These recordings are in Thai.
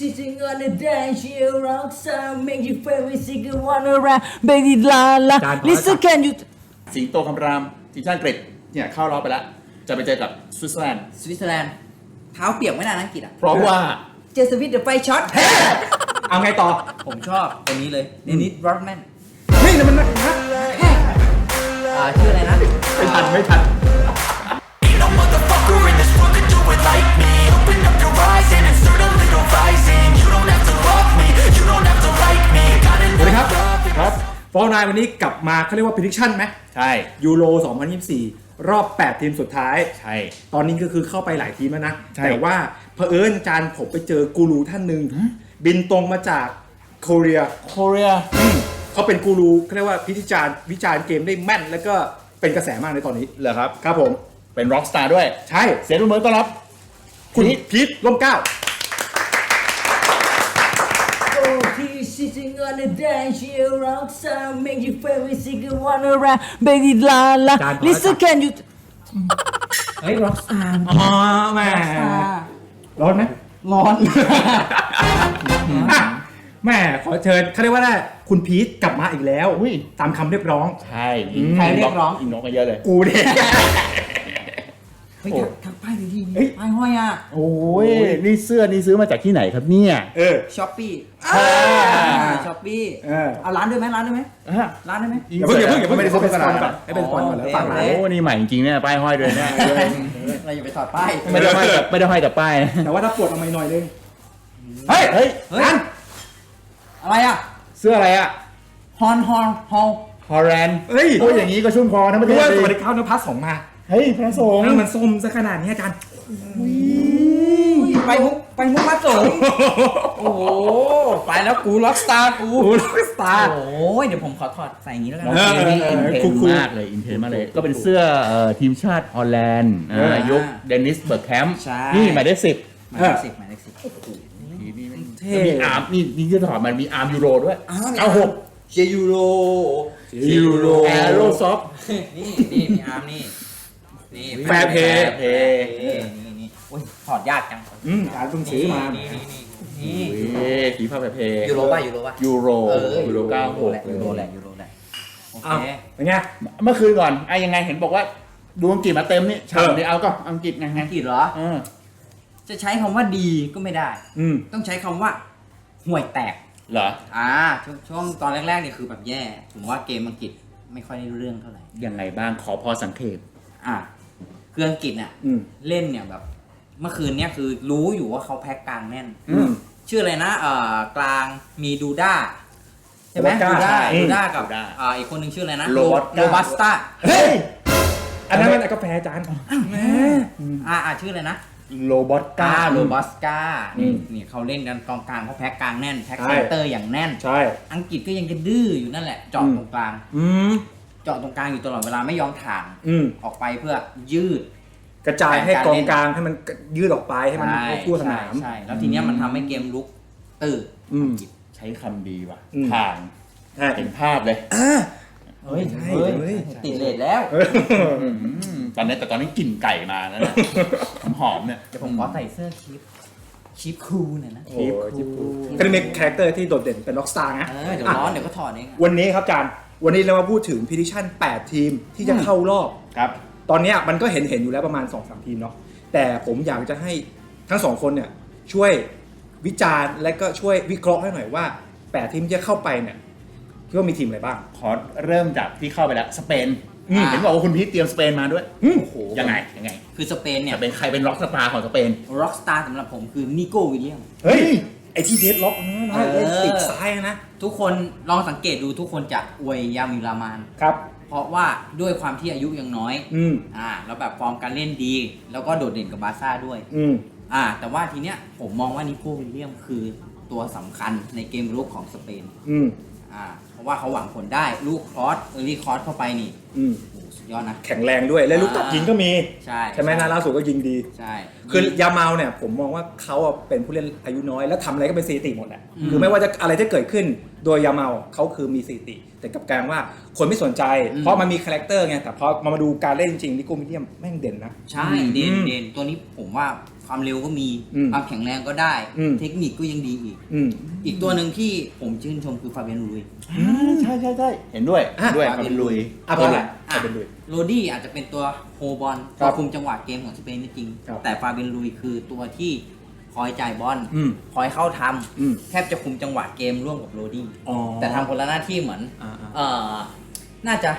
sitting on the dance, you rock star, make you very sick and wanna around, baby la la. จานพอ Listen, แล้ว can you? สิงโตคำรามทีมชาติอังกฤษเนี่ยเข้ารอบไปแล้ว จะไปเจอกับสวิตเซอร์แลนด์สวิตเซอร์แลนด์เท้าเปียกไม่นานอังกฤษอะ เพราะว่า เจอสวิตเดี๋ยวไฟช็อต เอาไงต่อ ผมชอบคนนี้เลยเดนิสรอดแมนเฮ้ยนั่นมันนักนะอ่าชื่ออะไรนะ ไม่ทันไม่ทัน Ain't no motherfucker in this world could do it like me Open up your eyes and สวัสดีครับ enough ครับฟอร์นายวันนี้กลับมาเขาเรียกว่า prediction ไหมใช่ ยูโร 2024 รอบ 8 ทีมสุดท้าย ใช่ ตอนนี้ก็คือเข้าไปหลายทีมแล้วนะ ใช่ แต่ว่าเผอิญอาจารย์ผมไปเจอกูรูท่านหนึ่งบินตรงมาจากโคเรียโคเรียอืมเขาเป็นกูรูเขาเรียกว่าพิธีจารณ์วิจารณ์เกมได้แม่น แล้วก็เป็นกระแสมากในตอนนี้ เหรอครับ ครับผม เป็นร็อกสตาร์ด้วย ใช่ เสียงปรบมือต้อนรับ คุณพีทล่มเกล้า sitting on the dance, you rock star, make you very sick and wanna around, baby la la. จานพอ Listen, แล้ว can you? เฮ้ยร็อกสตาร์อ๋อแหม่ร้อนไหมร้อน อะแหม่ขอเชิญเขาเรียกว่าได้คุณพีทกลับมาอีกแล้วอุ้ย ตามคำเรียกร้อง ใช่อืมใครเรียกร้อง อินนกกันเยอะเลย กูเนี่ย เฮ้ยโอ้ทางป้าย ดีดีเฮ้ยป้ายห้อยอะโอ้ยนี่เสื้อนี่ซื้อมาจากที่ไหนครับเนี่ย เออ ช้อปปี้อ่า ช้อปปี้เออ เอาร้านด้วยไหมร้านด้วยไหมอะร้านด้วยไหม อย่าเพิ่งอย่าเพิ่งอย่าเพิ่งไม่ได้ซื้อโฆษณาก่อนให้เป็นสปอนก่อนแล้วโอเคฝากร้าน โอ้นี่ใหม่จริงๆเนี่ยป้ายห้อยด้วยเนี่ยเราอย่าไปถอดป้าย ไม่ได้ห้อยแต่ไม่ได้ห้อยแต่ป้ายนะแต่ว่าถ้าปวดเอาไม่หน่อยนึงเฮ้ยเฮ้ยเฮ้ย นั่นอะไรอะ เสื้ออะไรอะฮอนฮอนฮอล ฮอลแลนด์เฮ้ยโอ้ยอย่างนี้ก็ชุ่มคอทั้งประเพเทราะศว่าเลสวัสยดีครับนภัสสองมา เฮ้ยพระสงฆ์เออมันส้มซะขนาดนี้อาจารย์ไปมุกไปมุกมาสูงโอ้โหไปแล้วกูล็อกสตาร์กูโอ้ล็อกสตาร์โอ้ยเดี๋ยวผมขอถอดใส่อย่างนี้แล้วกันน้องเออเจนี่อินเทนคูลๆมากเลยอินเทนมากเลย ก็เป็นเสื้อเอ่อทีมชาติฮอลแลนด์เอออ่ายุคเดนิสเบิร์กแคมป์ใช่นี่หมายเลขสิบหมายเลขสิบหมายเลขสิบเท่มีอาร์มนี่นี่จะถอดมันมีอาร์มยูโรด้วยอ้าวเอาหกเจยูโรยูโรแอโรซอฟนี่นี่มีอาร์มนี่ นี่แฟร์เพย์เพย์นี่นี่นี่โอ้ยถอดยากจังอืมอาจารย์เพิ่งซื้อมานี่นี่นี่นี่เฮ้ยสีผ้าแพรเพย์ยูโรป่ะยูโรป่ะยูโรเออยูโรเก้าหกแหละยูโรแหละยูโรแหละโอเคอ้าวเป็นไงเมื่อคืนก่อนไอ้ยังไงเห็นบอกว่าดูอังกฤษมาเต็มนี่ฉากเออนี้เอาก็อังกฤษไงไงอังกฤษเหรอ เออจะใช้คำว่าดีก็ไม่ได้ อืมต้องใช้คำว่าห่วยแตก เหรออ่าช่วงช่วงตอนแรกๆเนี่ยคือแบบแย่ ผมว่าเกมอังกฤษไม่ค่อยได้รู้เรื่องเท่าไหร่ ยังไงบ้างขอพอสังเกต อ่า คืออังกฤษเนี่ยอืม เล่นเนี่ยแบบ เมื่อคืนเนี่ยคือรู้อยู่ว่าเขาแพ็กกลางแน่น อืม ชื่ออะไรนะเอ่อกลางมีดูด้าใช่ไหมดูดูด้าด้าอืมดูด้ากับดูด้า อ่าอีกคนหนึ่งชื่ออะไรนะโรบัสต้า โรบัสต้าเฮ้ย อันนั้นมันกาแฟอาจารย์แหมอ่าอ่าชื่ออะไรนะโรบอตกาก้า โรบัสกาอืนี่มนี่เขาเล่นกันกองกลางเขาแพ็กกลางแน่นแพ็กใช่ เซนเตอร์อย่างแน่น ใช่ อังกฤษก็ยังจะดื้ออยู่นั่นแหละเจาะอืม ตรงกลาง อืม เจาะตรงกลางอยู่ตลอดเวลาไม่ยอมถ่างอืม ออกไปเพื่อยืด กระจายให้กองกลางให้มันยืดออกไปให้มันใช่ทั่วสนาม ใช่ใช่แล้วทีเนี้ยมันทำให้เกมลุกตื่นอืม ใช้คำดีว่ะอืมทางใช่ เห็นภาพเลยเฮ้ยใช่เฮ้ยเฮ้ย ติดเลทแล้วเอออืมตอนนี้แต่ตอนนี้กลิ่นไก่มาแล้วนะหอมๆเนี่ย เดี๋ยวผมขอใส่เสื้อคีปคีปคูลหน่อยนะ โอ้ยจิ๊บกูก็จะมีคาแรคเตอร์ที่โดดเด่นเป็นล็อกสตาร์นะเออเดี๋ยวร้อนเดี๋ยวก็ถอดเองอะวันนี้ครับอาจารย์ วันนี้เรามาพูดถึงพิทิชั่น 8 ทีมที่จะเข้ารอบ ครับ ตอนเนี้ยมันก็เห็นเห็นอยู่แล้วประมาณ 2-3ทีมเนาะ แต่ผมอยากจะให้ทั้งสองคนเนี่ยช่วยวิจารณ์และก็ช่วยวิเคราะห์ให้หน่อยว่า 8 ทีมที่จะเข้าไปเนี่ยคิดว่ามีทีมอะไรบ้าง ขอเริ่มจากที่เข้าไปแล้วสเปนอืม เห็นบอกว่าคุณพีทเตรียมสเปนมาด้วยอืม โอ้โหยังไงยังไงคือสเปนเนี่ย จะเป็นใครเป็นร็อกสตาร์ของสเปน ร็อกสตาร์สำหรับผมคือนิโก้วิลเลียม เฮ้ย ไอที่เดดล็อกนะเออ ติดซ้ายนะทุกคนลองสังเกตดูทุกคนจะอวยยามิลามาน ครับ เพราะว่าด้วยความที่อายุยังน้อย อืมอ่า แล้วแบบฟอร์มการเล่นดี แล้วก็โดดเด่นกับบาร์ซ่าด้วย อืมอ่า แต่ว่าทีเนี้ยผมมองว่านิโก้วิลเลียมคือตัวสำคัญในเกมรุกของสเปน อืมอ่า เพราะว่าเขาหวังผลได้ลูกครอสเออร์ลี่ครอสเข้าไปนี่ อืมโอ้โหสุด ยอดนะ แข็งแรงด้วยและลูกตัดยิงก็มี ใช่ใช่ไหมนะล่าสุดก็ยิงดี ใช่ คือยาเมาเนี่ยผมมองว่าเขาอะเป็นผู้เล่นอายุน้อย แล้วทำอะไรก็เป็นสถิติหมดแหละอืมคือไม่ว่าจะอะไรที่เกิดขึ้น โดยยาเมาเขาคือมีสถิติ แต่กลับกลารว่าคนไม่สนใจอืมเพราะมันมีคาแรคเตอร์ไงแต่พอมามาดูการเล่นจริงๆนิโกมิเดียมแม่งเด่นนะ ใช่เด่นอืมเด่นตัวนี้ผมว่าความเร็วก็มีอืมความแข็งแรงก็ได้อืมเทคนิคก็ยังดีอีกอืมอีกตัวหนึ่งที่ผมชื่นชมคือฟาเบียนลุยใช่ใช่ใช่เห็นด้วยอะด้วยฟาครับเบียนเป็นลุยอะเพราะอะไรอะเป็นด้วยโรดี้อาจจะเป็นตัวโฮบอลครัตัวบคุมจังหวะเกมของสเปนนี่จริงครับแต่ฟาเบียนลุยคือตัวที่ คอยจ่ายบอลอืมคอยเข้าทอืมำแทบจะคุมจังหวะเกมร่วมกับโรดี้อ๋อแต่ทำคนละหน้าที่เหมือนอ่าๆ เอ่อน่าจะ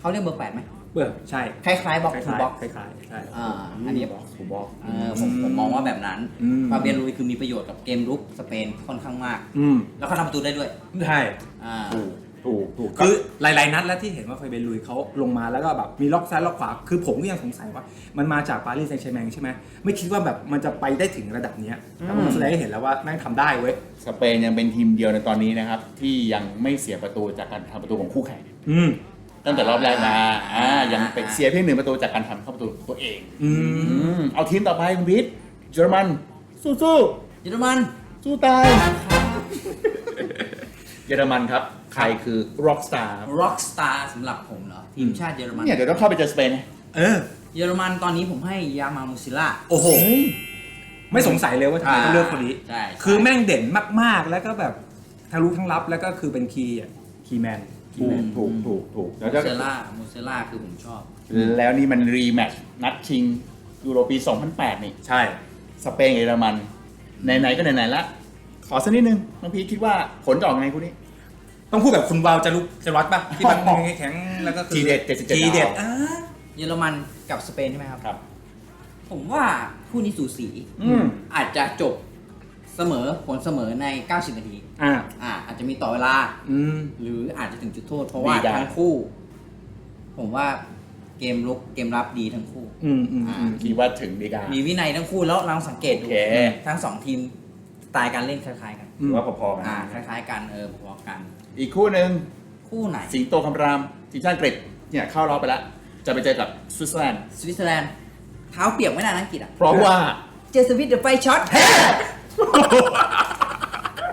เขาเรียกเบอร์แปดไหมเบื่อใช่คล้ายๆบ็อกคทูล้ายบ็อก ๆคล้ายๆใช่ อ่าอันนี้ถูกบอกเออผมผมมองว่าแบบนั้นอืม ฟาเบียนลุยคือมีประโยชน์กับเกมรุกสเปนค่อนข้างมาก อืมแล้วเขาทำประตูได้ด้วย ใช่อ่าถูก ถูกถูกคือหลาย ๆ นัดแล้วที่เห็นว่าไฟเบนลุยเขาลงมาแล้วก็แบบมีล็อกซ้ายล็อกขวา คือผมก็ยังสงสัยว่า มันมาจากปารีสแซงต์แชร์แมงใช่ไหมไม่คิดว่าแบบมันจะไปได้ถึงระดับเนี้ยแต่ว่ามันแสดงให้เห็นแล้วว่าแม่งทำได้เว้ย สเปนยังเป็นทีมเดียวในตอนนี้นะครับ ที่ยังไม่เสียประตูจากการทำประตูของคู่แข่งอืม ตั้งแต่รอบแรกมาอ่ายังเป็นเสียเพียงหนึ่งประตูจากการทำเข้าประตูของตัวเองอืมอืมเอาทีมต่อไปคุณพีทเยอรมันสู้สู้เยอรมันๆสู้ตาย เยอรมันครับ ใครคือ rock star ร็อกสตาร์สำหรับผมเหรอ ทีมชาติเยอรมัน เนี่ยเดี๋ยวต้องเข้าไปเจอสเปนไงเออ เยอรมันตอนนี้ผมให้ยามามูซิล่า โอ้โห ไม่สงสัยเลยว่าทำไมต้องเลือกคนนี้ ใช่ คือแม่งเด่นมากๆ แล้วก็แบบทั้งรู้ทั้งรับแล้วก็คือเป็นคีย์อะคีย์แมนคีย์ถูแมกนถูกถูกถูกมูแล้วก็เซล่ามูเซล่าคือผมชอบ แล้วนี่มันรีแมตช์นัดชิงยูโรปี 2008 นี่ ใช่ สเปนกับเยอรมัน ไหน ๆ ก็ไหน ๆ ละ ขอสักนิดนึงน้องพีทคิดว่าผลจะออกไงคู่นี้ ต้องพูดแบบคุณวาวจะลุกจะรัดป่ะที่มันแข็งๆแล้วก็คือทีเด็ด77ทีเด็ดดาว อ่าเยอรมันกับสเปนใช่ไหมครับ ครับ ผมว่าคู่นี้สูสีอืมอาจจะจบเสมอผลเสมอใน 90 นาที อ่าอ่า อาจจะมีต่อเวลา อืม หรืออาจจะถึงจุดโทษ เพราะว่าดีได้ทั้งคู่ ผมว่าเกมลุกเกมรับดีทั้งคู่ อืมอืมอืมคิดว่าถึงดีกา มีวินัยทั้งคู่แล้วเราสังเกตดูโอเค ทั้งสองทีมส ไตล์การเล่นคล้ายๆกันอืมถือว่าพอๆกันอ่าคล้ายๆกันเออพอๆกัน อีกคู่หนึ่งคู่ไหนสิงโตคำรามทีมชาติอังกฤษเนี่ยเข้ารอบไปแล้ว จะไปเจอกับสวิตเซอร์แลนด์สวิตเซอร์แลนด์เท้าเปียกไม่นานอังกฤษอะเพราะว่าเจอสวิตเดอะไฟช็อต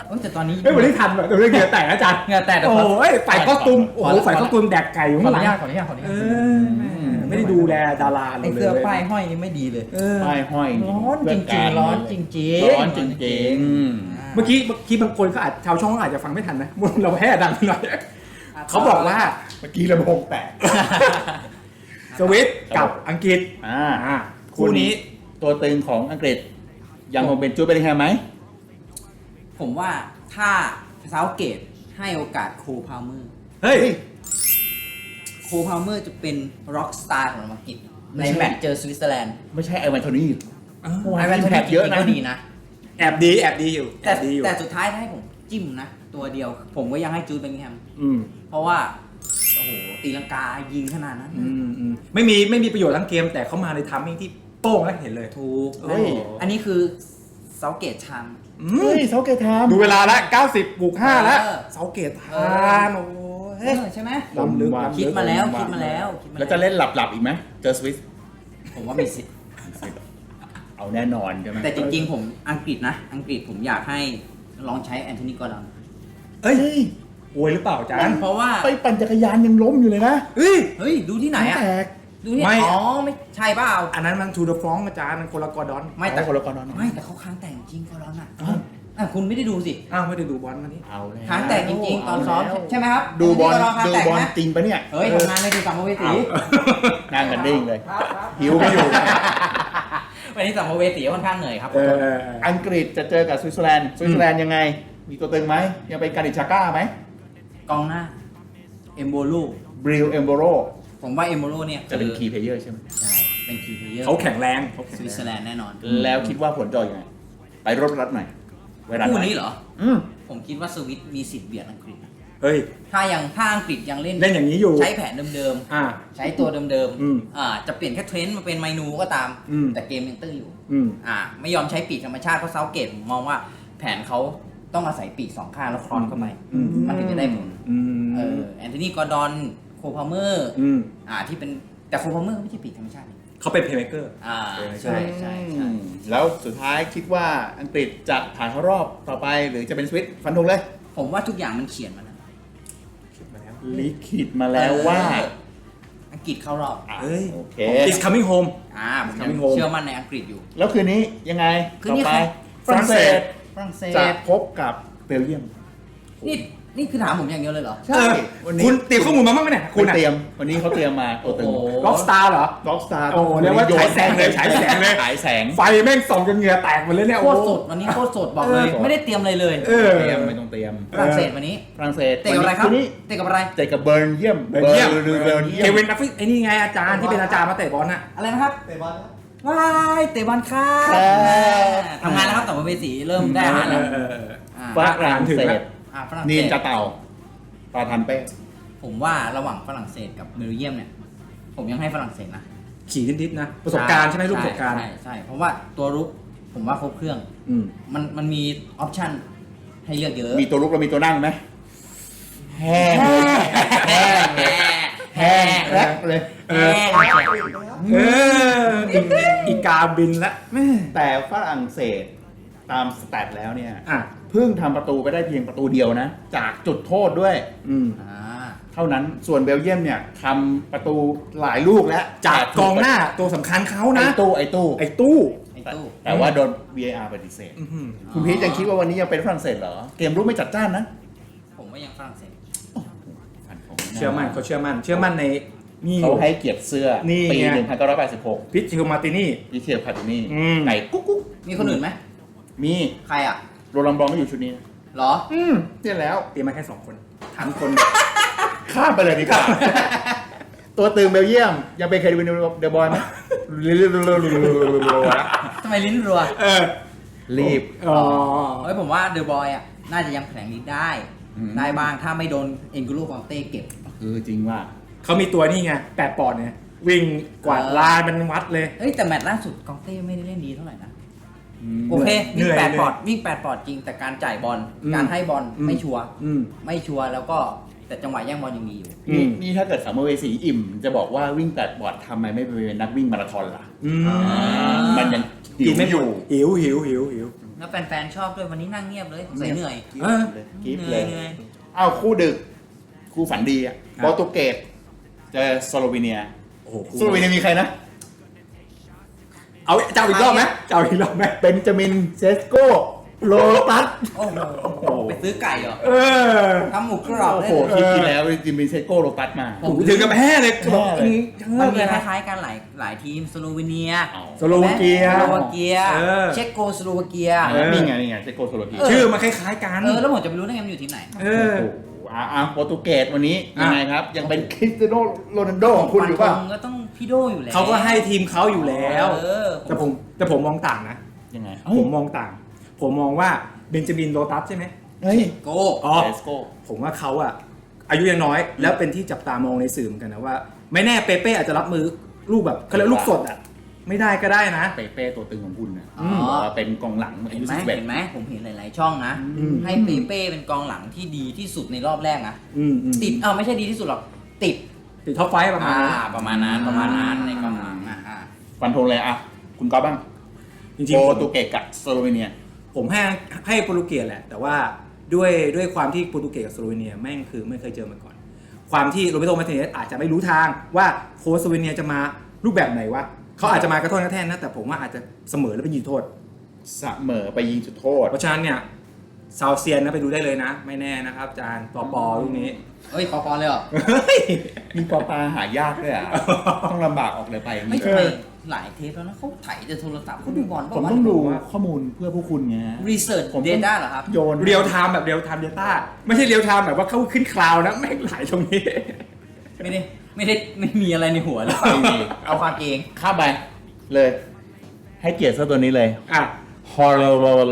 โอ้ยแต่ตอนนี้เฮ้ยวันนี้ทันแบบตัวเรื่องเหงื่อแตกอาจารย์เหงื่อแตกแต่โอขอ้ยฝ่ายก็ตุมโอ้ขอโหฝ่ายก็ตุมแดกไก่อยู่ขอข้างอหลันุงญาตขออนุญาตขออนุญาเอตอไม่ได้ดูแลดาราไอเราเลยเสื้อป้ายห้อยนี่ไม่ดีเลย เออ ป้ายห้อยร้อนจเพื่ริกางๆ ร้อนจริงๆร้อนจริงๆอ่าเมื่อกี้เมื่อกี้บางคนเขาอาจชาวช่องอาจจะฟังไม่ทันนะ เราแห่ดังหน่อยเขาบอกว่าเมื่อกี้ระบบแตก สวิตกับอังกฤษ อ่าอ่าคู่นี้ตัวตึงของอังกฤษยังคงเป็นจูดเบลลิงแฮมไหม ผมว่าถ้าเซาเกตให้โอกาสโคพาวเมอร์ เฮ้ย โคพาวเมอร์จะเป็นร็อกสตาร์ของอังกฤษไม่ในใช่แมตช์เจอสวิตเซอร์แลนด์ไม่ใช่ไอวันโทนี่ไอแวนโทแพนี่ทจเยริอะงๆนะก็ดีนะ แอบดีแอบดีอยู่แอแต่บดีอยู่แต่สุดท้ายถ้าให้ผมจิ้มนะ ตัวเดียว ผมก็ยังให้จูดเบลลิงแฮมอืมเพราะว่าโอ้โหตีลังกายิงขนาดนั้นอืมอืมไม่มีไม่มีประโยชน์ทั้งเกม แต่เขามาในทัมมิ่งที่โป้งแล้วเห็นเลยถูกเฮ้ยอันนี้คือ เซาเกตชันอืเฮ้มยเซาเกตทามดูเวลาแล้ว90บวก5แล้วเออ เสาเกตเอทาอนโอ้เอยเฮ้ยอใช่ไหมล้ำลึกผมว่าล้ำคิดลึกมาแล้วผมว่าคิดมาแล้วคิดมาแล้วจะเล่นหลับๆอีกไหมเจอสวิสผมว่ามีสิทธิ์เอาแน่นอนใช่ไหมแต่จริงๆ ผมอังกฤษนะ อังกฤษผมอยากให้ลองใช้แอนโทนีกอร์ดอนเอ้ยอวยหรือเปล่าจานเพราะว่า ไปปั่นจักรยานยังล้มอยู่เลยนะเฮ้ยเฮ้ย ดูที่ไหนอะแตก ดูที่ไม่ อ๋อไม่ใช่เปล่า อันนั้นมันทูเดอะฟรองอาจารย์มันคนละกอร์ดอนไม่แต่เอาคนละกอร์ดอน ไม่แต่เขาค้างแต่งจริงกอร์ดอนอะอ้าวอะคุณไม่ได้ดูสิอ้าวไม่ได้ดูบอลวันนี้เอาแล้วค้างแต่งจริงๆตอนซ้อมเาแล้วใช่ไหมครับดูบอลแนโทนีกร์ดนค้างดูแต่งบอลนะจริงปะเนี่ยเฮ้ยทำงานในดูสัมภเวสี นั่งกันดิ่งเลย หิวไม่อยู่ วันนี้สัมภเวสีค่อนข้างเหนื่อยครับ เออเออเอออังกฤษจะเจอกับสวิตเซอร์แลนด์ สวิตเซอร์แลนด์ยังไง มีตัวตึงไหม ยังเป็นการดิชาก้าไหมกองหน้า เอมโบลูบริลเอมโบโร ผมว่าเอมโบลูเนี่ยจะเป็นคือคีย์เพลเยอร์ใช่ไหมใช่เป็นคีย์เพลเยอร์เขาแข็งแรงเขาสแข็งวิตเซอร์แรแลงนด์แน่นอนแล้วคิดว่าผลจะออกยังไงไปรบรัดหน่อยเวลาคู่นี้เหรอ อืมผมคิดว่าสวิตมีสิทธิ์เบียดอังกฤษนะเฮ้ย ถ้ายังถ้าอังกฤษยังเล่น เล่นอย่างนี้อยู่ ใช้แผนเดิมอ่า ๆ ใช้ตัวเดิมอืมอ่าจะเปลี่ยนแค่เทรนด์มาเป็นไมนูก็ตาม อืม แต่เกมยังตื้ออยู่ อืม อ่าไม่ยอมใช้ปีกธรรมชาติเพราะเซาเกตผมมองว่าแผนเขาต้องอาศัยปีกสองข้างแล้วคลอนเข้าไปอืม มันถึงจะได้ผลอืม เออแอนโทนีกอร์ดอน โคพาเมอร์อืมอ่าที่เป็นแต่โคพาเมอร์ไม่ใช่ปีกธรรมชาตินี่เขาเป็นเพลย์เมเกอร์ อ่าเออใช่ใช่ใช่ใช่ แล้วสุดท้ายคิดว่าอังกฤษจะผ่านเข้ารอบต่อไปหรือจะเป็นสวิตฟันธงเลยผมว่าทุกอย่างมันเขียนมาแล้วลิขิตมาแล้วว่าเอออังกฤษเข้ารอบอะเฮ้ย โอเค It's coming home อ่าผมยัง Coming home เชื่อมั่นในอังกฤษอยู่ แล้วคืนนี้ยังไงคืนต่อนี้ไปใครฝรั่งเศสฝรั่งเศจะสพบกับเบลเยียม นี่ นี่คือถามผมอย่างเดียวเลยเหรอ ใช่ วันนี้คุณเตรียมข้อมูลมาบ้างไหมเนี่ยคุคุณณเตรียม วันนี้เขาเตรียมมาตัวตึงโอ้โหล็อกสตาร์เหรอ ล็อกสตาร์โอ้เรียกว่าฉายแสงเลยฉายแสงเลย ฉายแสงไฟแม่งส่องจนเหงื่อแตกหมดเลยเนี่ยโคตรสดวันนี้โคตรสดบอกเลย เออ ไม่ได้เตรียมอะไรเลยเออ เตรียมไม่ต้องเตรียมฝรั่งเศสวันนี้ฝรั่งเศสเตะกับอะไรครับวันนี้เตะกับอะไร เตะกับเบิร์นเยี่ยมเบลเยียมหรือเบลเยียเคมวินนัฟฟิไอ้นี่ไงอาจารย์ที่เป็นอาจารย์มาเตะบอลน่ะ อะไรนะครับเตะบอลครับว้ายเตะบอลครับครับ ทำงานแล้วครับต่อมาเวสีเริ่มได้อาหารแล้วเออเออเออ อ่าฝรั่งเศส อ่าฝรั่งนีเศนสจะเต่าปลาทันเป้ผมว่าระหว่างฝรั่งเศสกับเบลเยียมเนี่ย ผมยังให้ฝรั่งเศสนะขี่นิดๆนะ ประสบการณ์ใช่ไหมลูกประสบการณ์ ใช่ใช่เพราะว่าตัวรุกผมว่าครบเครื่อง อืม มันมันมีออปชั่นให้เลือกเยอะมีตัวลุกแล้วมีตัวนั่งไหมแห้งแห้งแห้งแรกเลย เออ เอออีอีกาบินละแม่แต่ฝรั่งเศสตามสแตทแล้วเนี่ย อะ เพิ่งทำประตูไปได้เพียงประตูเดียวนะ จากจุดโทษด้วย อืม อ่าเท่านั้นส่วนเบลเยียมเนี่ยทำประตูหลายลูกแล้วจากกองหน้าตัวสำคัญเขาไอ้นะ ตู้ไอ้ตู้ไอ้ตู้ ไอ้แต่ตู้ แต่ว่าโดน VAR ปฏิเสธ อื้อหือคุณพีชยังคิดว่าวันนี้ยังเป็นฝรั่งเศสเหรอ เกมรุกไม่จัดจ้านนะผมว่ายังฝรั่งเศสฝันของเชื่อมั่นเขาเชื่อมั่น เชื่อมั่นในนี่ เขาให้เกียรติเสื้อ นี่ปี ไง 1986พิชชิโกมาตินี่ดิเทียพาตินี่อืม ไก่กุ๊กกุ๊กมีคนอื่นไหม มี ใครอะ โรลัมบรองก็อยู่ชุดนี้นะเหรอ อืมเนี่ยแล้ว เตรียมมาแค่สองคนถามคนข้ามไปเลยดีกว่า ตัวตึงเบลเยียม ยังเป็นเควินเดอะบอยไหมทำไมลิ้นรัวเออรีบ อ๋อ เฮ้ยผมว่าเดอะบอยอะ น่าจะยังแผลงลิ้นได้ อืม ได้บ้างถ้าไม่โดนเอ็นกูรูฟองเต้เก็บคือจริงว่า เขามีตัวนี่ไงแปดปอนด์เนี่ยวิ่งกวาดเออลานมันวัดเลยเฮ้ยแต่แมตช์ล่าสุดกองเต้ไม่ได้เล่นดีเท่าไหร่นะม โอเคเหนื่วิ่งอยแปดเหนื่อยปอดวิ่งแปดปอดจริงแต่การจ่ายบอลอืมการให้บอลอืม ไม่ชัวร์อืม ไม่ชัวร์แล้วก็แต่จังหวะแย่งบอลยังมีอยู่ อืนี่ม นี่ถ้าเกิดสามเวสีอิ่ม จะบอกว่าวิ่งแปดบอร์ดทำไมไม่ไปเป็นนักวิ่งมาราธอนล่ะ อืมมันยังหิกิวนไม่ไม่ออยู่ยู่หิวหิวหิวหิวแล้วแฟนๆชอบด้วยวันนี้นั่งเงียบเลยใส่เหนื่อยเออกิฟเหเลนื่อยย เหนื่อยอ้าวคู่ดึก คู่ฝันดีอะครับโปรตุเกสเจอสโลวีเนีย โอ้โหสโลวีเนียมีใครนะ เอาจะเอาอีกรอบไหมจะเอาอีกรอบไหมเบนจามินเซสโกโลตัสโอ้โหไปซื้อไก่เหรอเออทำหมูกรอบโอ้ได้โหเลยคิดที่แล้วเบนจามินเซสโกโลตัสมา โอ้โหถึงกับแพ้เลยแพ้เลยมันมีเลยคนะล้ายๆกันหลายหลายทีมสโลวีเนียสโลวาเกีย สโลวาเกีย เออ เช็กโกสโลวาเกีย เออ นี่ไงนี่ไงเซสโกโซโลกี เออ ชื่อมันคล้ายๆกัน เออแล้วผมจะไปรู้ได้ไงมันอยู่ทีมไหน เอโอ้ อโหอะอะโปรตุเกสวันนี้อะยังไงครับ ยังเป็นคริสเตียโนโรนัลโดของคุณอยู่ป่ะฟันธงก็ต้องพี่โดอยู่แล้วเขาก็ให้ทีมเขาอยู่แล้ว เออแต่ผมแต่ผมมองต่างนะ ยังไงผมมองต่าง ผมมองว่าเบนจามินโรตัสใช่ไหม เฮ้ยโกอ๋อ เซสโก ผมว่าเขาอะอายุยังน้อย แล้วเป็นที่จับตามองในสื่อเหมือนกันนะว่า ไม่แน่เปเป้อาจจะรับมือลูกแบบเขาเรียกลูกสดอะ ไม่ได้ก็ได้นะ เปเป้ตัวตึงของคุณนะอ๋อ บอกว่าเป็นกองหลังอาเห็นยุไหมสิบเอ็ด เห็นไหมผมเห็นหลาย ๆ ช่องนะ อืม ให้เปเป้เป็นกองหลังที่ดีที่สุดในรอบแรกนะ อืมอืมติดเอ้าไม่ใช่ดีที่สุดหรอก ติดติดท็อปไฟว์ประมาณอ่านั้นประมาณนั้นประมาณนั้นในกองหลังอะอ่าฟันธงเลยอะ คุณก๊อฟบ้างจริงโปๆผรมตุเกสกับสโลวีเนีย ผมให้ให้โปรตุเกสแหละ แต่ว่าด้วยด้วยความที่โปรตุเกสกับสโลวีเนียแม่งคือไม่เคยเจอมาก่อน ความที่โรเบโตมาร์ติเนสอาจจะไม่รู้ทางว่าโค้ชสโลวีเนียจะมารูปแบบไหนวะ เขาอาจจะมากระโทษกระแทนนะแต่ผมว่าอาจจะเสมอแล้วเป็นยิงโทษ เสมอไปยิงจุดโทษ เพราะฉะนั้นเนี่ยซาวเซียนนะไปดูได้เลยนะ ไม่แน่นะครับอาจารย์ปอปอลูกนี้ เฮ้ยขอพอเลยเหรอเฮ้ยมีปอปลาหายากด้วยอะ ต้องลำบากออกเลยไปอย่างไม่นี้ทำไมหลายเทปแล้วนะเขาถ่ายจะโทรศัพท์เขาดูบอลผมต้องดูข้อมูลเพื่อพวกคุณไงรีเสิร์ชผมเดต้อง ต้าเหรอครับ โยนเรียลไทม์แบบเรียลไทม์เดต้าไม่ใช่เรียลไทม์แบบว่าเข้าขึ้นคลาวด์นะแม่งไหลตรงนี้ ไม่ได้ ไม่ได้ไม่มีอะไรในหัวเลยไม่มี เอาความเองข้ามไปเลย ให้เกียรติเสื้อตัวนี้เลยอะ ฮอล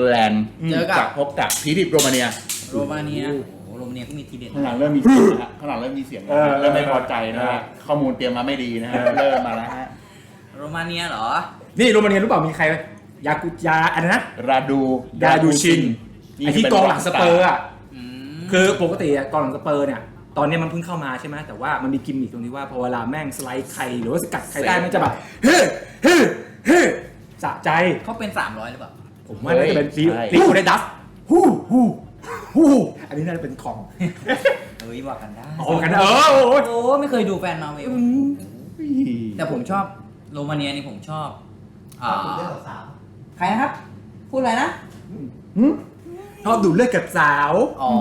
แลนด์เจอกับจะพบกับพีดิบโรมาเนีย โรมาเนียโอ้โหโรมาเนียก็มีทีเด็ดข้างหลังเริ่มมีเสียงนะฮะข้างหลังเริ่มมีเสียงนะเออฮะเริ่มไม่พอใจนะเอฮะอข้อมูลเตรียมมาไม่ดีนะฮะเริ่มมาแล้วฮะโรมาเนียเหรอ นี่โรมาเนียรู้เปล่ามีใครไหมยากุยาอันนั้นนะ ราดูยาดูชิน ไอที่กองหลังสเปอร์อะ อืมคือปกติอะกองหลังสเปอร์เนี่ย ตอนนี้มันเพิ่งเข้ามาใช่ไหมแต่ว่ามันมีกิมมิคตรงที่ว่าพอเวลาแม่งสไลด์ใครหรือว่าสกัดใครได้มันจะแบบเฮ้เฮ้เฮ้สะใจ เขาเป็น 300หรือเปล่า ผมว่าน่าจะเป็นฟีใช่ฟีโอเดดัสฮู้ฮู้ฮู้อันนี้น่าจะเป็นของเเฮ้ยว่ากันได้โอ้กันเออโอ้ยโอ้ไม่เคยดูแฟนมาเวลแต่ผมชอบโรมาเนียนี่ผมชอบอ่าใครนะครับ พูดอะไรนะชอบดูดเลือดกับสาวอ๋อ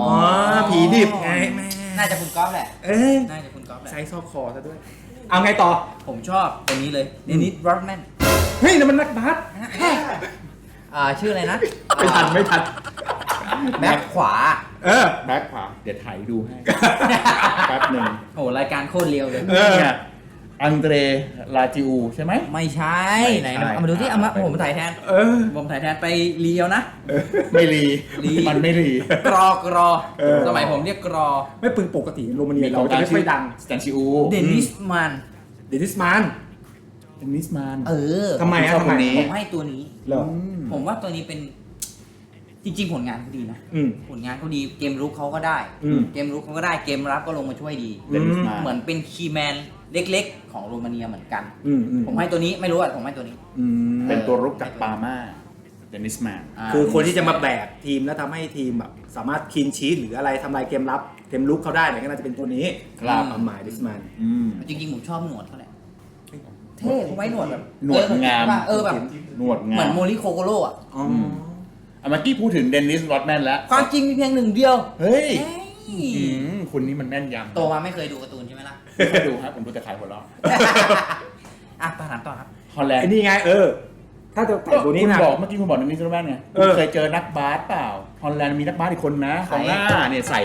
ผีดิบไงแม่ น่าจะคุณก๊อฟแหละ เอ้ยน่าจะคุณก๊อฟแหละใช้ซอกคอซะด้วย เอาไงต่อ ผมชอบคนนี้เลยเดนิสรอดแมนเฮ้ยนั่นมันนักบาสอ่าชื่ออะไรนะไม่ทันไม่ทัน แบ็คขวา เออ แบ็คขวา เดี๋ยวถ่ายดูให้ แป๊บหนึ่งโอ้รายการโคตรเร็วเลย เออเนี่ย อังเดรลาจิอูใช่ไหม ไม่ใช่ไม่ไหนใช่เอามาดูที่เอามาผมถ่ายแทนเออ ผมถ่ายแทนไปเรียวนะ ไม่รีรี มันไม่รี กรอกรอ เออ สมัยผมเรียกกรอ ไม่ปึงปกติโรมาเนียเราจะไม่ค่อยดังสแตนชิอูเดนิสมัน เดนิสมานเดนิสมาน เออ ทำไมอะชอบทำไมคนนี้ ผมให้ตัวนี้ เหรอผมว่าตัวนี้เป็น จริง ๆ ผลงานเขาดีนะ อืม ผลงานเขาดี เกมรุกเขาก็ได้ อืม เกมรุกเขาก็ได้ เกมรับก็ลงมาช่วยดี เดนิสมาน เหมือนเป็นคีย์แมน เล็กๆ ของโรมาเนียเหมือนกัน อืมอืมผมให้ตัวนี้ไม่รู้อะผมให้ตัวนี้ อืมเป็นตัวรุกจากปาม่าเดนิสมานาคือคนที่จะมาแบกทีมแล้วทำให้ทีมแบบสามารถคีนชีตหรืออะไรทำลายเกมรับเกมลุกเขาได้เนี่ยก็น่าจะเป็นตัวนี้ครับ ความหมายดิสมานอืมจริงๆ ผมชอบหนวดเขาแหละเท่เขาไว้หนวดแบบหนวดงามเออแบบ หนวดเหงามือนม โมริโคโกโร่อะอ๋ออะเมื่อกี้พูดถึงเดนิสรอดแมนแล้ว ความจริงมีเพียงหนึ่งเดียว เฮ้ย เอ้ย อืมคุณนี่มันแม่นยำโตมาไม่เคยดูการ์ตูนใช่ไหมล่ะ ไม่เคยดูครับผมดูแต่ขายหัวเราะอะไปถามต่อครับ ฮอลแลนไอ้ด์นี่ไงเออ ถ้าจะแต่งตัวนี้คุณนะ บอกเมื่อกี้คุณบอกเดนิสรอดแมนไงเอคุณอเคยเจอนักบาสเปล่าฮอลแลนด์มีนักบาสอีกคนนะใคขรองหน้าเนี่ยใส่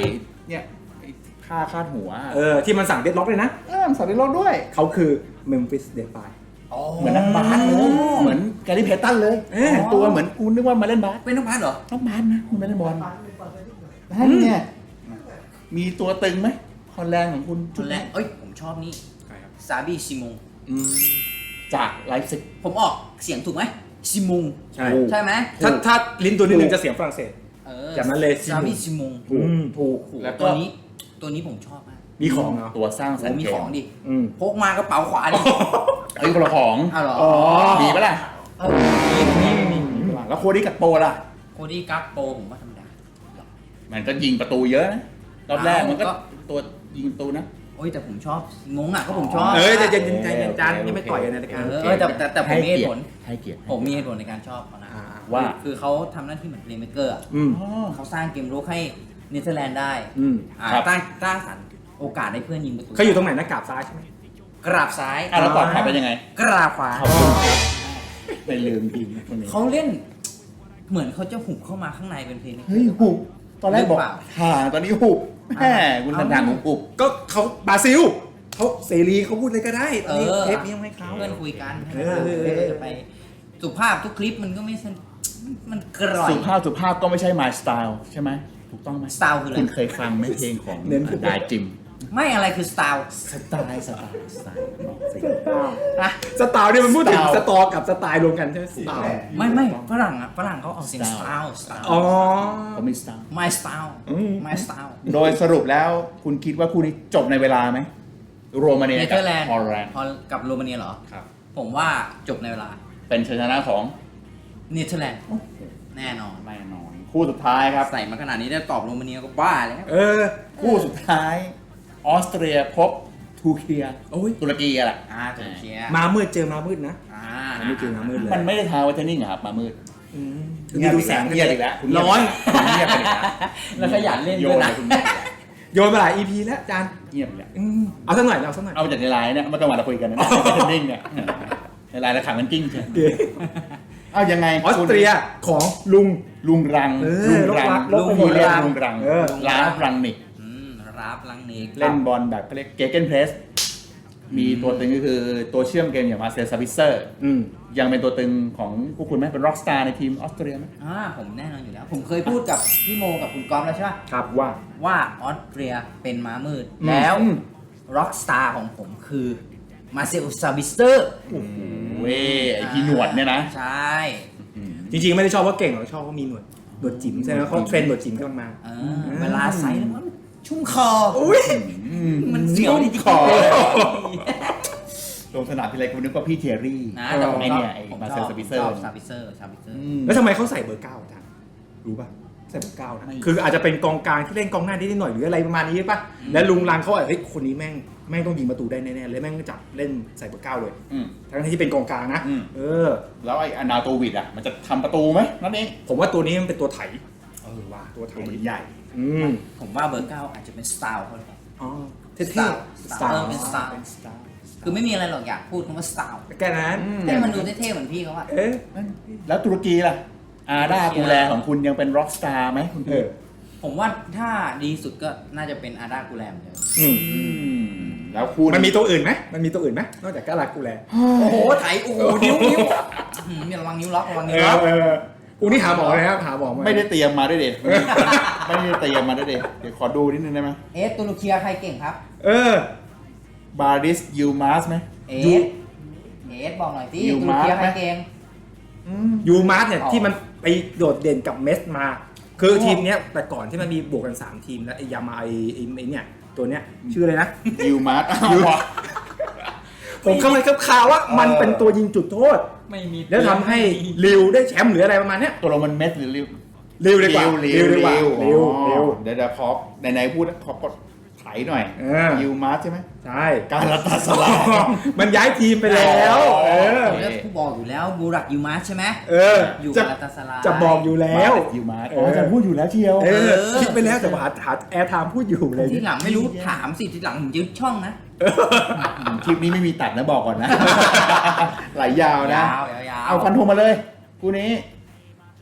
เนี่ยไอ้ผ้าคาดหัวเออที่มันสั่งเด็ดล็อกเลยนะ เออใส่ในรถด้วย เขาคือเมมฟิสเดปายเหมือนนักบาสเลยเหมือนแกรี่เพตันเลยเอ๊ะแต่งตัวเหมือนกูนึกว่ามาเล่นบาสเป็นนักบาสเหรอ นักบาสนะคุณไม่เล่นบอลนั่นไง มีตัวตึงไหมฮอลแลนด์ของคุณจุจุดดแรแรกกเอ้ย ผมชอบนี่ซาบิซิมงอืมจากไลฟ์ซิก ผมออกเสียงถูกไหมซิมงใช่ ใช่ไหมถ้าถ้าลิ้นตัวนี้หนึ่งจะเสียงฝรั่งเศส เออจากนั้นเลยซาบิซิมงถูกอืม ถูก โอ้โหแล้วตัก็วนี้ ตัวนี้ผมชอบมากมีของเหรอตัวสร้างสรรโอ้ค์มีเกของมดิอืมพกมากระเป๋าขวาดิ เอ้ยคนละของอ้าวเหรออ๋อมีปะล่ะเออมีมีมีแล้วโคดี้กับโปรล่ะ โคดี้กักโปผมว่าธรรมดา มันก็ยิงประตูเยอะนะ รอบแรกอ้าวมันก็ก็ตัวยิงประตูนะ โอ้ยแต่ผมชอบงงอะก็ผมชอบเอ้ยใจเย็นโอเคใจเย็นจานโอเคยังไม่ต่อยกันในรายการเออแต่แต่แต่ผมมีเหตุผลให้เกียรติผมมีเหตุผลในการชอบเขานะอ่าว่าคือเขาทำหน้าที่เหมือนเพลย์เมเกอร์อืมอ๋อเขาสร้างเกมรุกให้เนเธอร์แลนด์ได้อืมอ่าครับสร้างสร้างสรรค์โอกาสให้เพื่อนยิงประตูเขาอยู่ตรงไหนนะกราบซ้ายใช่ไหมกราบซ้ายอะแล้วตอบกลับเป็นยังไง กราบขวาขอบคุณครับไม่ลืมยิงคนนี้เขาเล่น เหมือนเขาจะหุบเข้ามาข้างในเป็นเพลย์เมเกอเฮ้ยร์หุบตอนแรกบอกหรือเปล่าห่าตอนนี้หุบ แหมคุณทันทางหุบหุบ ก็เขาบราซิลเขาเสรีเขาพูดอะไรก็ได้เออ เทปนี้ต้องให้เขา เพื่อนคุยกันเออเออเออ จะไปสุภาพทุกคลิปมันก็ไม่สนมันกร่อย สุภาพสุภาพก็ไม่ใช่ my style ใช่ไหมถูกต้องไหมสไตล์คืออะไร คุณเคยฟังไหมเพลงของเน้น ดายจิม ไม่อะไรคือสไตล์สไตล์สไตล์สไตล์บอกสิอะสไตล์เนี่ยมันพูดถึงสไตล์สตอกับสไตล์รวมกันใช่ไหมสไตล์ ไม่ไม่ฝรั่งอะฝรั่งเขาออกเสียงสไตล์สไตล์อ๋อเขามีสไตล์ my style อืม my style โดยสรุปแล้วคุณคิดว่าคู่นี้จบในเวลาไหมโรมาเนียเนกัเธบอร์แลนด์ฮอลแลนด์กับโรมาเนียเหรอครับ ผมว่าจบในเวลา เป็นชัยชนะของเนเธอร์แลนด์แน่นอนแน่นอนคู่สุดท้ายครับใส่มาขนาดนี้ได้ตอบโรมาเนียก็บ้าแล้วเออ คู่สุดท้าย ออสเตรียพบทูเคียโอ้ยตุรกีอะแหละอ่าตุรกีมามืดเจอมามืดนะอ่ามันไม่จริงมามืดเลยมันไม่ได้ทาไวท์เทนนิ่งเหรอครับมามืดอืมเงียบดูอีกแสแล้วงเงียบอีกแล้วคุณเงียบร้อนคุณเงียบไปอีกแล้วแล้วขยันเล่นโยด้วยนนะเลยคุณเงียบอีกแล้วโยนมาหลาย EP แล้วจานเงียบอีกแล้วอืมเอาสักหน่อยเอาสักหน่อยเอาจากในไลน์เนี่ยเมื่อกลางวันเราคุยกันนะไวท์เทนนิ่งเนี่ยในไลน์เราขังกันกิ้งใช่โอเคเอายังไงออสเตรียของลุงลุงรังเออลุงรังลบไปหมลุดงเรียกรังลุงรังเออลาฟรังนิก อืมรับลังเนกเล่นบอลแบบเขาเรียกเกเกนเพรส มีตัวตึงก็คือตัวเชื่อมเกมอย่างมาเซลซาวิเซอร์อืมยังเป็นตัวตึงของพวกคุณไหมเป็นร็อกสตาร์ในทีมออสเตรียไหมอ่าผมแน่นอนอยู่แล้ว ผมเคยพูดกับพี่โมกับคุณก๊อฟแล้วใช่ปะครับว่าว่าออสเตรียเป็นม้ามืดอืมแล้วร็อกสตาร์ของผมคือมาเซลซาบิสเตอร์เว้ยไอที่หนวดเนี่ยนะใช่จริงๆ ไม่ได้ชอบว่าเก่งหรอกชอบว่ามีหนวดหนวดจิ๋มใช่ไหมเขาเทรนหนวดจิ๋มกำลังมาเออเวลาใส่แล้วมัน ชุ่มคออุ้ยมันเสียวที่คอ ลงสนามทีไรกูนึกว่าพี่เทียรี่นะแต่ผมไอชอบเนี่ยไอผมมาชเซลอบซาบิเซชออร์บซาบิเซอร์ซาบิเซอร์อืมแล้วทำไมเขาใส่เบอร์เก้าอาจารย์รู้ป่ะใส่เบอร์เก้านะคืออาจจะเป็นกองกลางที่เล่นกองหน้านิดหน่อยหรืออะไรประมาณนี้ป่ะและลุงรังเขาอาจจะเฮ้ยคนนี้แม่งแม่งต้องยิงประตูได้แน่ๆเลยแม่งก็จับเล่นใส่เบอร์เก้าเลยอืม ทั้งที่เป็นกองกลางนะอืม เออ แล้วไอ้อนาโตวิดอะ มันจะทำประตูไหมนั่นเองผมว่าตัวนี้มันเป็นตัวไถเออว่ะตัวไถตัวมันใหญ่ อืม ผมว่าเบอร์เก้าอาจจะเป็นสไตล์เขาหรือเปล่าอ๋อเท่ๆ สไตล์ เออเป็นสไตล์สไตล์คือไม่มีอะไรหรอกอยากพูดคำว่าสไตล์แค่นั้นอืมให้มันดูเท่ๆเหมือนพี่เขาอะ เอ๊ะ แล้วตุรกีล่ะ อาดากูแลของคุณยังเป็นร็อกสตาร์ไหมคุณเอพี่อ ผมว่าถ้าดีสุดก็น่าจะเป็นอาดากูแลมเดิมอืม อืม แล้วคุณมันมีตัวอื่นไหมมันมีตัวอื่นไหมนอกจากกาลากูแลโอ้โหไถโอ้โหนิ้วนิ้วอืมระวังนิ้วล็อกระวังเอนิ้วอล็อกเออ กูนี่หาหมอเลยครับหาหมอมาไม่ได้เตรียมมาด้วยเด็ไม่ได้เตรียมมาด้วยเด็เดี๋ยวขอดูนิดนึงได้ไหมเอสตุรกีใครเก่งครับ เออบาริสยูมาสไหมเอยูสเอสบอกหน่อยสิยูตุรมาร์กีคใครไหมเก่งอืมยูมาร์สเนี่ยอ๋อที่มันไปโดดเด่นกับเมสมา คืออ๋อทีมเนี้ยแต่ก่อนที่มันมีบวกกัน 3 ทีมแล้วไอ้ยามาไอ้ไอ้ไอ้เนี่ยตัวเนี้ยชื่ออะไรนะยูมาสอ้าววะ ผมเข้าไปกับข่าวว่ามันเออเป็นตัวยิงจุดโทษ ไม่มีแล้วทำให้ลิวได้แชมป์หรืออะไรประมาณเนี้ยตัวลงมันเมสหรือริวลิวดีกว่าริลิววดีกว่าริวลิวอ๋อลิวเดี๋ยวเดี๋ยวขอไหนๆพูดขอกด ไถหน่อยเออยูมาสใช่ไหมใช่ การรัตาสลายมันย้ายทีมไปแล้วอ๋อเออผมจะบอกอยู่แล้วบูรักยูมาสใช่ไหมเอออยู่จะกับลาตาสลายจะบอกอยู่แล้วยูมาสเออ๋ออจะพูดอยู่แล้วเชียวเออเออ คิดไปแล้วแต่ว่าหาหาแอร์ไทม์พูดอยู่เลย ที่หลังไม่รู้ถามสิที่หลังผมยึดช่องนะคลิปนี้ไม่มีตัดนะบอกก่อนนะ ไหลยาวนะ ยาวยาวเอาฟันธงมาเลย คู่นี้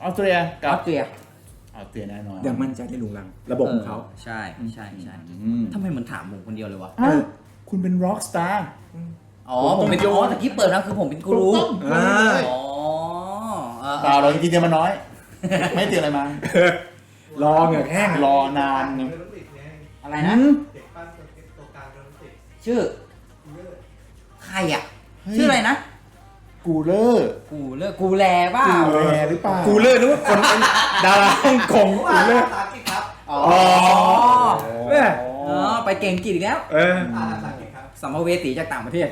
ออสเตรียอกับอสเตรีย ออสเตรียแน่นอน ยังมั่นใจในลุงลัง ระบบของเขา ใช่ใช่ใช่อืม ทำไมมันถามผมคนเดียวเลยวะ อ้าวคุณเป็นร็อกสตาร์ อ๋อ ผมเป็นผมต้องโยนอ๋อตะกี้เปิดนะคือผมเป็นกูรูถูกต้องอ่าอ๋อเออเปล่าเราจริงๆเตรียมมาน้อย ไม่เตรียมอะไรมา รอเหงื่อแห้งรอนานอะไรนะชื่อใครอะชื่ออะไรนะ กูเลอร์กูเลิกกูแลเปล่ากูแลหรือเปล่ากูเลิกนึกว่าคนเป็นดาราฮ่องกงกูเลิกอ๋ออ๋อแม่อ๋อไปเก่งกิจอีกแล้ว เออสัมภเวสีจากต่างประเทศ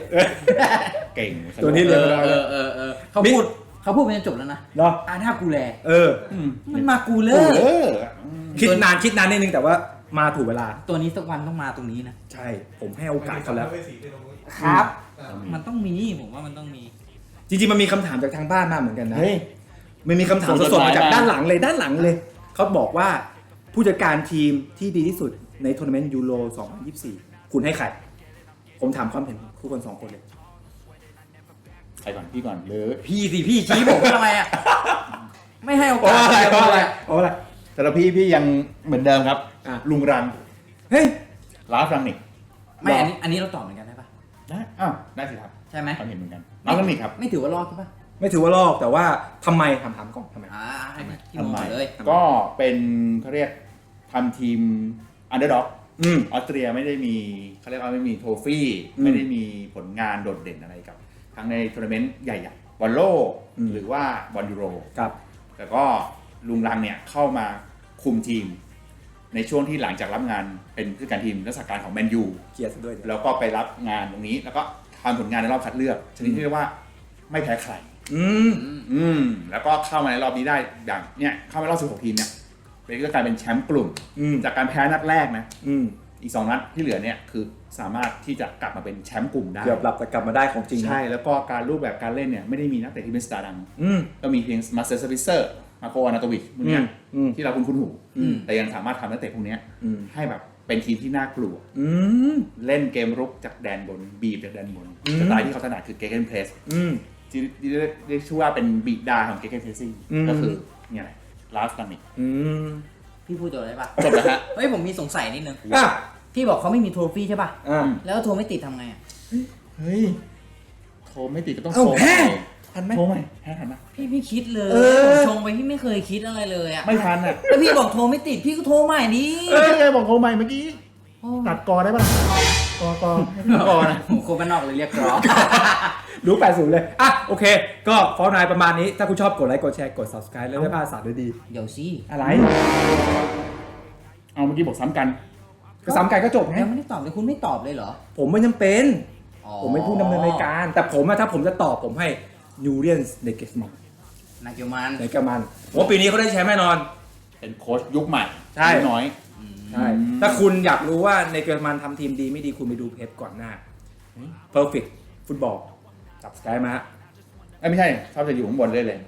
เก่งตัวนี้เอเรียนอมาเอแล้วอเออเออเขาพูดเขาพูดเป็นจนจบแล้วนะเนาะอาถ้ากูแลเอออืมมันมากูเลกูย เลอร์คิดนานคิดนานนิดนึงแต่ว่ามาถูกเวลา ตัวนี้สักวันต้องมาตรงนี้นะ ใช่ ผมให้โอกาสเขาแล้ว ครับ มันต้องมีผมว่ามันต้องมี จริงๆมันมีคำถามจากทางบ้านมาเหมือนกันนะเฮ้ย มันมีคำถามส่งสจดดๆหมายมาจากมาด้านหลังเลยด้านหลังเลย เขาบอกว่าผู้จัดการทีมที่ดีที่สุดในทัวร์นาเมนต์ยูโร 2024 คุณให้ใคร ผมถามความเห็นคู่คนสองคนเลย ใครก่อนพี่ก่อนเลยพี่สิพี่ชี้ผมทำไมอะ ไม่ให้โอกาโอ้สอะไรใครโอ้เลอะไรยโอ้อะไร แต่ละพี่พี่ยังเหมือนเดิมครับ อะ ลุงรังเฮ้ยลาฟรังนิกไม่อันนี้อันนี้เราตอบเหมือนกันได้ปะได้อ้าวได้สิครับ ใช่ไหมความเห็นเหมือนกัน ลาฟรังนิกครับ ไม่ถือว่ารอดใช่ปะไม่ถือว่าลอกแต่ว่าทำไมถามถามก่อนทำไม อ่าให้พี่ทำโมไมเลย ก็เป็นเขาเรียกทำทีมอันเดอร์ด็อกอืม ออสเตรียไม่ได้มีเขาเรียกว่าไม่มีโทฟี่ อืมไม่ได้มีผลงานโดดเด่นอะไรกับ ทั้งในทัวร์นาเมนต์ใหญ่ๆบอลโลกอืม หรือว่าบอลยูโร ครับ แต่ก็ลุงรังเนี่ยเข้ามาคุมทีม ในช่วงที่หลังจากรับงานเป็นผู้จัดการทีมรักษาการของแมนยู เกียรติซะด้วย แล้วก็ไปรับงานตรงนี้แล้วก็ทำผลงานในรอบคัดเลือก ชนิดที่เรียกว่าไม่แพ้ใคร อืมอืม แล้วก็เข้ามาในรอบนี้ได้อย่างเนี่ยเข้ามารอบ 16 ทีมเนี่ยเป็นก็กลายเป็นแชมป์กลุ่ม อืมจากการแพ้นัดแรกนะ อืมอีก 2 นัดที่เหลือเนี่ยคือสามารถที่จะกลับมาเป็นแชมป์กลุ่มได้ เกือบหลับแต่กลับมาได้ของจริงนะใช่ แล้วก็การรูปแบบการเล่นเนี่ยไม่ได้มีนักเตะที่เป็นสตาร์ดัง อืม ก็มีเพียงมาสเตอร์สปิเซอร์ มาโคอานาโตวิชพวกเนี้ยอืมอืมที่เราคุ้นคุ้นๆหูอืมแต่ยังสามารถทำนักเตะพวกเนี้ยอืม ให้แบบ เป็นทีมที่น่ากลัว อืม เล่นเกมรุกจากแดนบน บีบจากแดนบนอืม สไตล์ที่เขาถนัดคือเกเกนเพรสอืม ที่ที่เรียกเรียกชื่อว่าเป็นบิดาของเกเกนเพรสซิ่งอืม ก็คือเนี่ยแหละลาสตานิกอืมพี่พูดตัวอะไรปะจบแล้วฮะ เฮ้ยผมมีสงสัยนิดนึง อะพี่บอกเขาไม่มีโทรฟี่ใช่ปะอะแล้วโทรไม่ติดทำไงอะ เฮ้ย โทรไม่ติดก็ต้องเอ้าโทรแพ้ใหม่ ทันไหมโทรใหม่แพ้ทันไหม พี่ไม่คิดเลยเออ ผมชงไปพี่ไม่เคยคิดอะไรเลยอะไม่ทันอะแล้วพี่บอกโทรไม่ติดพี่ก็โทรใหม่ดิเอ้ยไงบอกโทรใหม่เมื่อกี้โอ้ตัดกอได้ปะล่ะกอกอให้พี่กอนะ ผมโคบ้านนอกเลยเรียกร้องรู้ 80 เลย อะ โอเค ก็ฟอลนายประมาณนี้ ถ้าคุณชอบกดไลค์ กดแชร์ กด subscribe แล้วได้พลาดสารดีเดี๋ยวสิๆอะไร เอาเมื่อกี้บอกซ้ำกัน ก็ซ้ำกันก็จบไงยังไม่ได้ตอบเลยคุณไม่ตอบเลยเหรอผมไม่จำเป็น อ๋อผมไม่พูดดำเนินรายการ แต่ผมอะถ้าผมจะตอบผมให้ ยูเรียนเดกเกสมอนนาเกียวมันในกมันผมว่าปีนี้เขาได้แชมป์แน่นอนแต่เป็นโค้ชยุคใหม่ใช่อายุน้อย ใช่ถ้าคุณอยากรู้ว่าในเกอร์มันทำทีมดีไม่ดีคุณไปดูเพจก่อนหน้า perfect ฟุตบอลจับสกายมาฮะเอ้ยไม่ใช่ชอบจะอยู่ข้างบนเลยเลย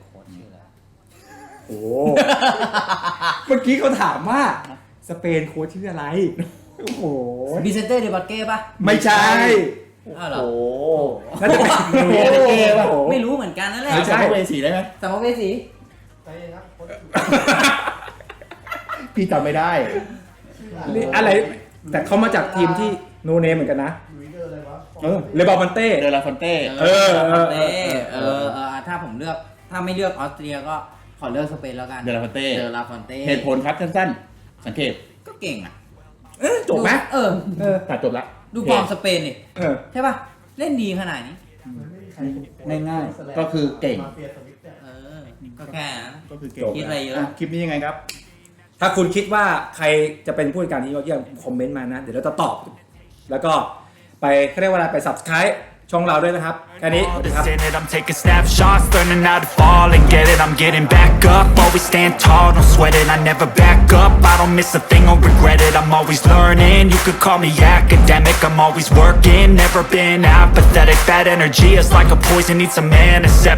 โอ้ เมื่อกี้เขาถามว่า สเปนโค้ชชื่ออะไร โอ้โห บิเซนเต้เดบัตเก้ปะไม่ใช่ อ้าวเหรอ โอ้น่าจะเป็นเรียนเกมอะโอ้โหไม่รู้เหมือนกันนั่นแหละไม่ใช่ใช่เวสีได้ไหมสมองเวสีพี่จำไม่ได้นี่อะไร แต่เขามาจากทีมที่โนเนมเหมือนกันนะเออเลบามันเต้ เดลาฟอนเต้เออเออ เต้เออเออถ้าผมเลือกถ้าไม่เลือกออสเตรียก็ขอเลือกสเปนแล้วกันเดลาฟอนเต้เจอลาฟอนเต้เหตุผลครับสั้นๆ สังเกตก็เก่งอะเออจบไหมเออเออ ตัดจบละ ดูฟอร์มสเปนนี่เออใช่ป่ะ เล่นดีขนาดนี้ ง่ายๆก็คือเก่ง เออ ก็แค่นั้น ก็คือเก่งคิดอะไรเยอะ คลิปนี้ยังไงครับ ถ้าคุณคิดว่าใครจะเป็นผู้จัดการที่ยอดเยี่ยมคอมเมนต์มานะ เดี๋ยวเราจะตอบ แล้วก็ไปเขาเรียกว่าอะไรไป subscribe ช่องเราด้วยนะครับ แค่นี้สวัสดีครับ in it, I'm taking snapshots, learning how to fall and get it. I'm getting back up, always stand tall, don't sweat it. I never back up, I don't miss a thing or regret it. I'm always learning, you could call me academic. I'm always working, never been apathetic. Bad energy is like a poison, need some antiseptic.